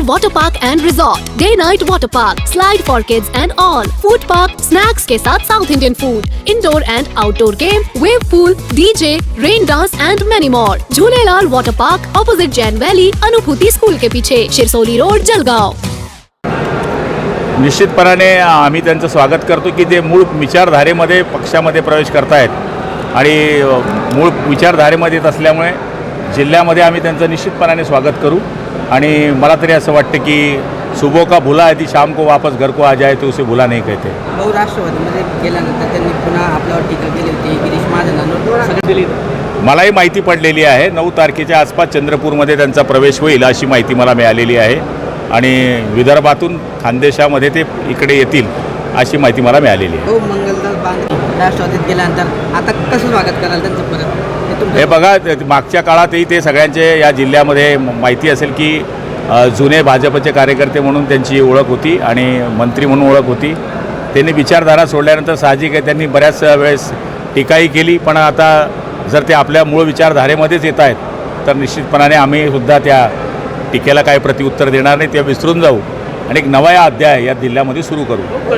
Jhulelal Water Park and Resort, Day Night Water Park, Slide for Kids and all, Food Park, Snacks के साथ South Indian food, Indoor and Outdoor game, Wave pool, DJ, Rain dance and many more. Jhulelal Water Park, opposite Jain Valley, Anubhuti school के पीछे, Shirsoli road, Jalgaon. निश्चितपणाने आम्ही त्यांचं स्वागत करतो की ते मूळ विचारधारेमध्ये पक्षामध्ये प्रवेश करतायत आणि मूळ विचारधारेमध्ये येत असल्यामुळे जिल्ह्यामध्ये आम्ही त्यांचं निश्चितपणाने स्वागत करू आणि मला तरी असं वाटतं की सुबो का भुला आहे ती शाम को वापस घर को आ जाए तो उसे भुला नाही कहते. भाऊ राष्ट्रवादीमध्ये गेल्यानंतर त्यांनी पुन्हा आपल्यावर टीका केली होती गिरीश महाजनांवर. सगळं दिली मलाही माहिती पडलेली आहे. नऊ तारखेच्या आसपास चंद्रपूरमध्ये त्यांचा प्रवेश होईल अशी माहिती मला मिळालेली आहे. आणि विदर्भातून खानदेशामध्ये ते इकडे येतील अशी माहिती मला मिळालेली आहे. भाऊ मंगलदास बांधे राष्ट्रवादीत गेल्यानंतर आता कसं स्वागत कराल त्यांचं परत? हे बघा मागच्या काळातही ते सगळ्यांचे या जिल्ह्यामध्ये माहिती असेल की जुने भाजपचे कार्यकर्ते म्हणून त्यांची ओळख होती आणि मंत्री म्हणून ओळख होती. त्यांनी विचारधारा सोडल्यानंतर साहजिक आहे त्यांनी बऱ्याच वेळेस टीकाही केली पण आता जर ते आपल्या मूळ विचारधारेमध्येच येत आहेत तर निश्चितपणाने आम्ही सुद्धा त्या टीकेला काही प्रतिउत्तर देणार नाही ते विसरून जाऊ. आणि एक नवा अध्याय या जिल्ह्यामध्ये सुरू करू.